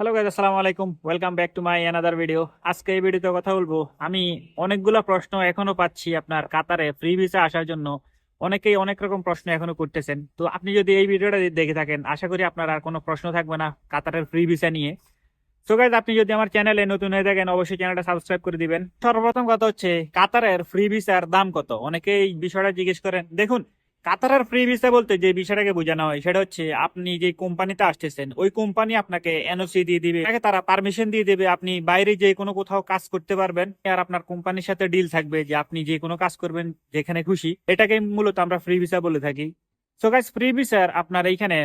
Hello guys আসসালামু আলাইকুম welcome back to my another video আজকে এই ভিডিওতে কথা বলব। আমি অনেকগুলো প্রশ্ন এখনও পাচ্ছি আপনার কাতারে ফ্রি ভিসা আসার জন্য। অনেকেই অনেক রকম প্রশ্ন এখনও করতেছেন। তো আপনি যদি এই ভিডিওটা দেখে থাকেন, আশা করি আপনার আর কোনো প্রশ্ন থাকবে না কাতারের ফ্রি ভিসা নিয়ে। সো গাইজ আপনি যদি আমার চ্যানেলে নতুন হয়ে থাকেন, অবশ্যই চ্যানেলটা সাবস্ক্রাইব করে দিবেন। সর্বপ্রথম কথা হচ্ছে, কাতারের ফ্রি ভিসার দাম কত? অনেকেই বিষয়টা জিজ্ঞেস করেন। দেখুন কাতারের ফ্রি ভিসা বলতে যে বিষয়টাকে বোঝানো হয়, সেটা হচ্ছে আপনি যে কোম্পানিতে আসতেছেন, ওই কোম্পানি আপনাকে এনওসি দিয়ে দিবে আপনাকে তারা পারমিশন দিয়ে দেবে, আপনি বাইরে যে কোনো কোথাও কাজ করতে পারবেন, আর আপনার কোম্পানির সাথে ডিল থাকবে যে আপনি যে কোনো কাজ করবেন যেখানে খুশি। এটাকে মূলত আমরা ফ্রি ভিসা বলে থাকি। সো গাইস ফ্রি ভিসার আপনার এইখানে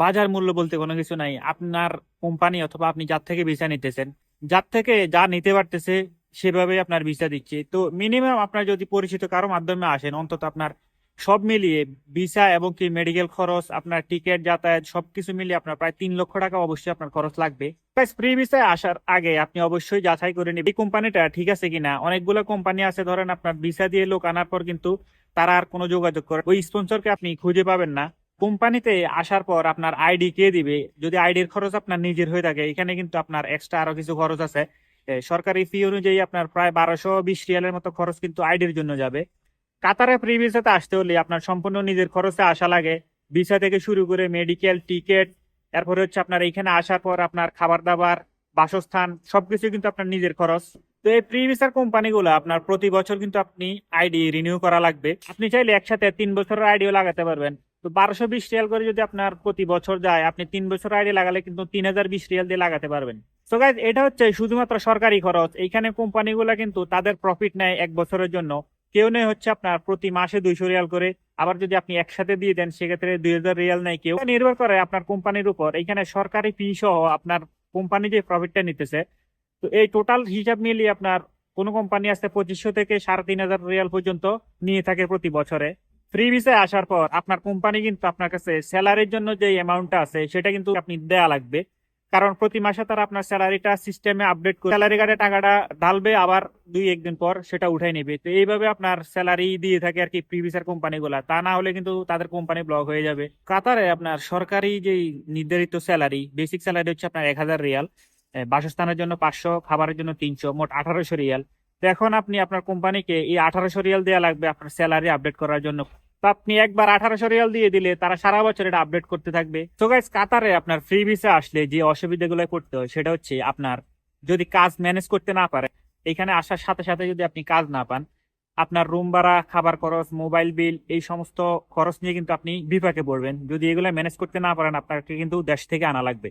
বাজার মূল্য বলতে কোনো কিছু নাই। আপনার কোম্পানি অথবা আপনি যার থেকে ভিসা নিতেছেন, যার থেকে যা নিতে পারতেছে সেভাবে আপনার ভিসা দিচ্ছে। তো মিনিমাম আপনার যদি পরিচিত কারও মাধ্যমে আসেন, অন্তত আপনার সব মিলিয়ে ভিসা এবং কি মেডিকেল খরচ, আপনার টিকিট যাতায়াত, সবকিছু মিলিয়ে আপনার প্রায় তিন লক্ষ টাকা অবশ্যই আপনার খরচ লাগবে। ফ্রি ভিসায় আসার আগে আপনি অবশ্যই যাচাই করে নিন এই কোম্পানিটা ঠিক আছে কিনা। অনেকগুলো কোম্পানি আছে, ধরেন আপনার ভিসা দিয়ে লোক আনার পর কিন্তু তারা আর কোনো যোগাযোগ করে ওই স্পন্সরকে আপনি খুঁজে পাবেন না। কোম্পানিতে আসার পর আপনার আইডি কে দিবে। যদি আইডির খরচ আপনার নিজের হয়ে থাকে, এখানে কিন্তু আপনার এক্সট্রা আরও কিছু খরচ আছে। সরকারি ফি অনুযায়ী আপনার প্রায় বারোশো বিশ রিয়ালের মতো খরচ কিন্তু আইডির জন্য যাবে। কাতারে ফ্রি ভিসাতে আসতে হলে আপনার সম্পূর্ণ নিজের খরচে আসা লাগে। ভিসা থেকে শুরু করে মেডিকেল টিকিট এরপরে হচ্ছে আপনার এইখানে আসার পর আপনার খাবার দাবার বাসস্থান, সবকিছু কিন্তু আপনার নিজের খরচ। তো এই ফ্রি ভিসার কোম্পানিগুলো আপনার প্রতি বছর কিন্তু আপনি আইডি রিনিউ করা লাগবে। আপনি চাইলে একসাথে তিন বছরের আইডিও লাগাতে পারবেন। তো বারোশো বিশ রিয়াল করে যদি আপনার প্রতি বছর যায়, আপনি তিন বছর আইডি লাগালে কিন্তু তিন হাজার বিশ রিয়াল দিয়ে লাগাতে পারবেন। তো গাইজ এটা হচ্ছে শুধুমাত্র সরকারি খরচ। এইখানে কোম্পানিগুলো কিন্তু তাদের প্রফিট নেয় এক বছরের জন্য। কেউ নেই হচ্ছে আপনার প্রতি মাসে দুইশো রিয়াল করে। আবার যদি আপনি একসাথে দিয়ে দেন, সেক্ষেত্রে দুই হাজার রিয়াল নেয় কেউ। নির্ভর করে আপনার কোম্পানির উপর। এখানে সরকারি ফি সহ আপনার কোম্পানি যে প্রফিটটা নিতেছে, তো এই টোটাল হিসাব মিলিয়ে আপনার কোন কোম্পানি আছে পঁচিশশো থেকে সাড়ে তিন হাজার রিয়াল পর্যন্ত নিয়ে থাকে প্রতি বছরে। ফ্রি ভিসায় আসার পর আপনার কোম্পানি কিন্তু আপনার কাছে স্যালারির জন্য যে অ্যামাউন্টটা আছে, সেটা কিন্তু আপনি দেয়া লাগবে। কারণ প্রতি মাসে তারা আপনার স্যালারিটা সিস্টেমে আপডেট করে স্যালারি কার্ডে টাকাটা ঢালবে, আবার দুই একদিন পর সেটা উঠাই নেবে। তো এইভাবে আপনার স্যালারি দিয়ে থাকে আর কি প্রিভিসার কোম্পানিগুলা। তা না হলে কিন্তু তাদের কোম্পানি ব্লক হয়ে যাবে। কাতারে আপনার সরকারি যে নির্ধারিত স্যালারি বেসিক স্যালারি হচ্ছে আপনার এক হাজার রিয়াল বাসস্থানের জন্য পাঁচশো, খাবারের জন্য তিনশো, মোট আঠারোশো রিয়াল। তো এখন আপনি আপনার কোম্পানিকে এই আঠারোশো রিয়াল দেওয়া লাগবে আপনার স্যালারি আপডেট করার জন্য। তো আপনি একবার আঠারোশো রিয়াল দিয়ে দিলে তারা সারা বছর এটা আপডেট করতে থাকবে। তো গাইস কাতারে আপনার ফ্রি ভিসা আসলে যে অসুবিধাগুলো করতে হয়, সেটা হচ্ছে আপনার যদি কাজ ম্যানেজ করতে না পারে, এখানে আসার সাথে সাথে যদি আপনি কাজ না পান, আপনার রুম ভাড়া, খাবার খরচ মোবাইল বিল এই সমস্ত খরচ নিয়ে কিন্তু আপনি বিপাকে পড়বেন। যদি এগুলো ম্যানেজ করতে না পারেন, আপনাকে কিন্তু দেশ থেকে আনা লাগবে।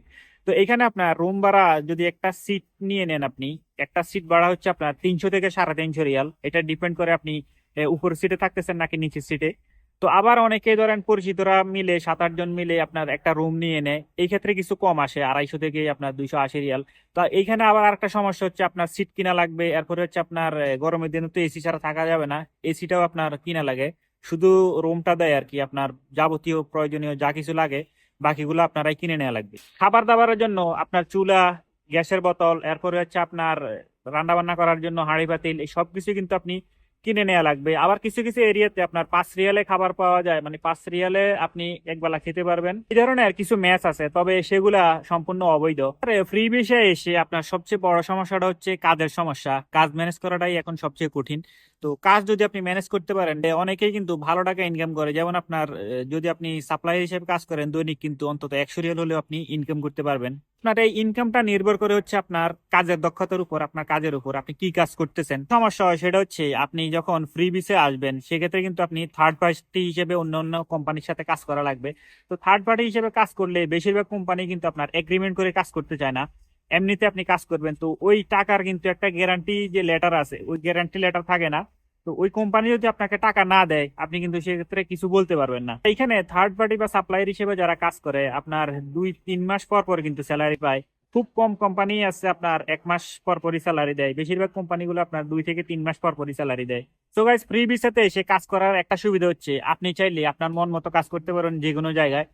তো এখানে আপনার রুম ভাড়া যদি একটা সিট নিয়ে নেন আপনি, একটা সিট ভাড়া হচ্ছে আপনার তিনশো থেকে সাড়ে তিনশো রিয়াল। এটা ডিপেন্ড করে আপনি উপর সিটে থাকতেছেন নাকি নিচের সিটে তো আবার অনেকে ধরেন পরিচিতরা মিলে সাত আট জন মিলে আপনার একটা রুম নিয়ে নেয় এই ক্ষেত্রে কিছু কম আসে, আড়াইশো থেকে আপনার দুইশো আশি রিয়াল। তো এইখানে আবার আরেকটা সমস্যা হচ্ছে আপনার সিট কিনা লাগবে, এরপরে হচ্ছে আপনার গরমের দিনে তো এসি ছাড়া থাকা যাবে না এসিটাও আপনার কিনা লাগে। শুধু রুমটা দেয় আর কি, আপনার যাবতীয় প্রয়োজনীয় যা কিছু লাগে, বাকিগুলো আপনারাই কিনে নেওয়া লাগবে। খাবার দাবারের জন্য আপনার চুলা, গ্যাসের বোতল, এরপরে হচ্ছে আপনার রান্না বান্না করার জন্য হাঁড়ি পাতিল এই সবকিছু কিন্তু আপনি কিনে নেওয়া লাগবে। আবার কিছু কিছু এরিয়াতে আপনার পাঁচ রিয়ালে খাবার পাওয়া যায়। মানে পাঁচ রিয়ালে আপনি এক বেলা খেতে পারবেন। এই ধরনের কিছু ম্যাচ আছে, তবে সেগুলা সম্পূর্ণ অবৈধ। ফ্রি বিষয়ে এসে আপনার সবচেয়ে বড় সমস্যাটা হচ্ছে কাজের সমস্যা। কাজ ম্যানেজ করাটাই এখন সবচেয়ে কঠিন। তো কাজ যদি আপনি ম্যানেজ করতে পারেন অনেকেই কিন্তু ভালো টাকা ইনকাম করে। যেমন আপনার যদি আপনি সাপ্লাই হিসেবে কাজ করেন, দৈনিক কিন্তু অন্তত একশো রিয়াল হলেও আপনি ইনকাম করতে পারবেন। আপনার এই ইনকামটা নির্ভর করে হচ্ছে আপনার কাজের দক্ষতার উপর, আপনার কাজের উপর, আপনি কি কাজ করতেছেন। সমস্যা হয় সেটা হচ্ছে, আপনি যখন ফ্রি বিসে আসবেন, সেক্ষেত্রে কিন্তু আপনি থার্ড পার্টি হিসেবে অন্য অন্য কোম্পানির সাথে কাজ করা লাগবে। তো থার্ড পার্টি হিসেবে কাজ করলে বেশিরভাগ কোম্পানি কিন্তু আপনার এগ্রিমেন্ট করে কাজ করতে চায় না। এমনিতে আপনি কাজ করবেন, তো ওই টাকার কিন্তু একটা গ্যারান্টি যে লেটার আছে, ওই গ্যারান্টি লেটার থাকে না। তো ওই কোম্পানি যদি আপনাকে টাকা না দেয়, আপনি কিন্তু সেক্ষেত্রে কিছু বলতে পারবেন না। এইখানে থার্ড পার্টি বা সাপ্লায়ার হিসেবে যারা কাজ করে, আপনার দুই, তিন মাস পর পর কিন্তু স্যালারি পায়। খুব কম কোম্পানি আছে আপনার এক মাস পর পরই স্যালারি দেয়। বেশিরভাগ কোম্পানিগুলো আপনার দুই থেকে তিন মাস পর পরই স্যালারি দেয়। সো গাইস ফ্রি ভিসাতে এসে কাজ করার একটা সুবিধা হচ্ছে, আপনি চাইলে আপনার মন মতো কাজ করতে পারেন যে কোনো জায়গায়।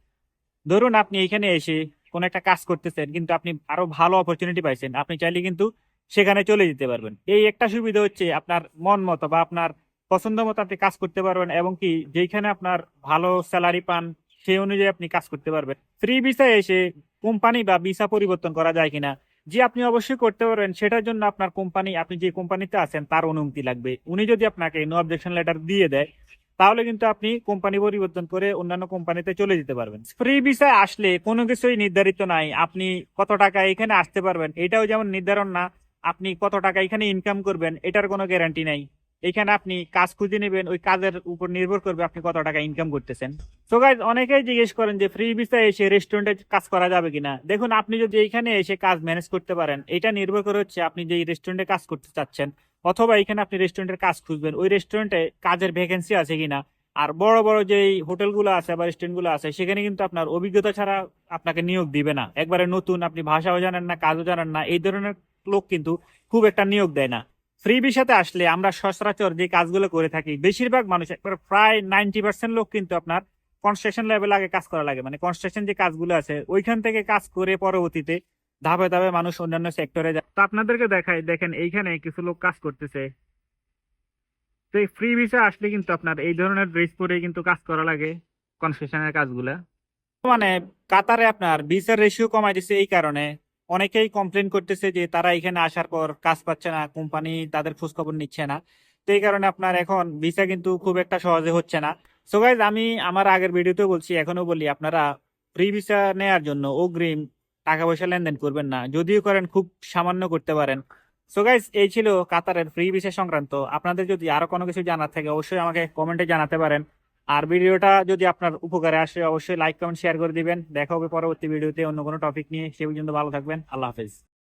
ধরুন আপনি এখানে এসে কোন একটা কাজ করতেছেন, কিন্তু আপনি আরও ভালো অপরচুনিটি পাইছেন, আপনি চাইলে কিন্তু সেখানে চলে যেতে পারবেন। এই একটা সুবিধা হচ্ছে আপনার মন মতো বা আপনার পছন্দ মতো আপনি কাজ করতে পারবেন এবং কি যেখানে আপনার ভালো স্যালারি পান সেই অনুযায়ী আপনি কাজ করতে পারবেন। ফ্রি ভিসায় এসে কোম্পানি বা ভিসা পরিবর্তন করা যায় কিনা, যে আপনি অবশ্যই করতে পারবেন, সেটার জন্য আপনার কোম্পানি আপনি যে কোম্পানিতে আছেন, তার অনুমতি লাগবে। উনি যদি আপনাকে নো অবজেকশন লেটার দিয়ে দেয় তাহলে কিন্তু আপনি কোম্পানি পরিবর্তন করে অন্যান্য কোম্পানিতে চলে যেতে পারবেন। ফ্রি ভিসায় আসলে কোনো কিছুই নির্ধারিত নাই। আপনি কত টাকা এখানে আসতে পারবেন, এটাও যেমন নির্ধারণ না, আপনি কত টাকা এখানে ইনকাম করবেন, এটার কোনো গ্যারান্টি নাই। এখানে আপনি কাজ খুঁজে নেবেন, ওই কাজের উপর নির্ভর করবে আপনি কত টাকা ইনকাম করতেছেন। তো গাইজ অনেকেই জিজ্ঞেস করেন যে ফ্রি ভিসা এসে রেস্টুরেন্টে কাজ করা যাবে কিনা? দেখুন, আপনি যদি এখানে এসে কাজ ম্যানেজ করতে পারেন, এটা নির্ভর করে হচ্ছে আপনি যে রেস্টুরেন্টে কাজ করতে চাচ্ছেন, অথবা এখানে আপনি রেস্টুরেন্টের কাজ খুঁজবেন, ওই রেস্টুরেন্টে কাজের ভ্যাকেন্সি আছে কিনা? আর বড় বড় যে হোটেলগুলো আছে বা রেস্টুরেন্টগুলো আছে, সেখানে কিন্তু আপনার অভিজ্ঞতা ছাড়া আপনাকে নিয়োগ দিবে না। একবারে নতুন, আপনি ভাষাও জানেন না, কাজও জানেন না, এই ধরনের লোক কিন্তু খুব একটা নিয়োগ দেয় না। ফ্রি ভিসাতে আসলে আমরা সচরাচর যে কাজগুলো করে থাকি, বেশিরভাগ মানুষ একবারে প্রায় নাইনটি পার্সেন্ট লোক কিন্তু আপনার কনস্ট্রাকশন লেভেল আগে কাজ করা লাগে। মানে কনস্ট্রাকশন যে কাজগুলো আছে, ওইখান থেকে কাজ করে পরবর্তীতে ধাপে ধাপে মানুষ অন্যান্য সেক্টরে যায়। তো আপনাদেরকে দেখাই, দেখেন এইখানে কিছু লোক কাজ করতেছে। তো এই ফ্রি ভিসা আসলে কিন্তু আপনার এই ধরনের ড্রেস পরে কিন্তু কাজ করা লাগে কনস্ট্রাকশনের কাজগুলা। মানে কাতারে আপনার ভিসার রেশিও কমাই দিছে এই কারণে। অনেকেই কমপ্লেন করতেছে যে তারা এখানে আসার পর কাজ পাচ্ছে না কোম্পানি তাদের খোঁজ খবর নিচ্ছে না। তো এই কারণে আপনার এখন ভিসা কিন্তু খুব একটা সহজে হচ্ছে না। সো গাইজ আমি আমার আগের ভিডিওতেও বলছি এখনও বলি, আপনারা ফ্রি ভিসা নেওয়ার জন্য অগ্রিম টাকা পয়সা লেনদেন করবেন না। যদিও করেন, খুব সামান্য করতে পারেন। সো গাইজ এই ছিল কাতারের ফ্রি ভিসা সংক্রান্ত। আপনাদের যদি আরও কোনো কিছু জানার থাকে, অবশ্যই আমাকে কমেন্টে জানাতে পারেন। আর ভিডিওটা যদি আপনার উপকারে আসে, অবশ্যই লাইক কমেন্ট শেয়ার করে দিবেন। দেখা হবে পরবর্তী ভিডিওতে অন্য কোনো টপিক নিয়ে। সে পর্যন্ত ভালো থাকবেন। আল্লাহ হাফেজ।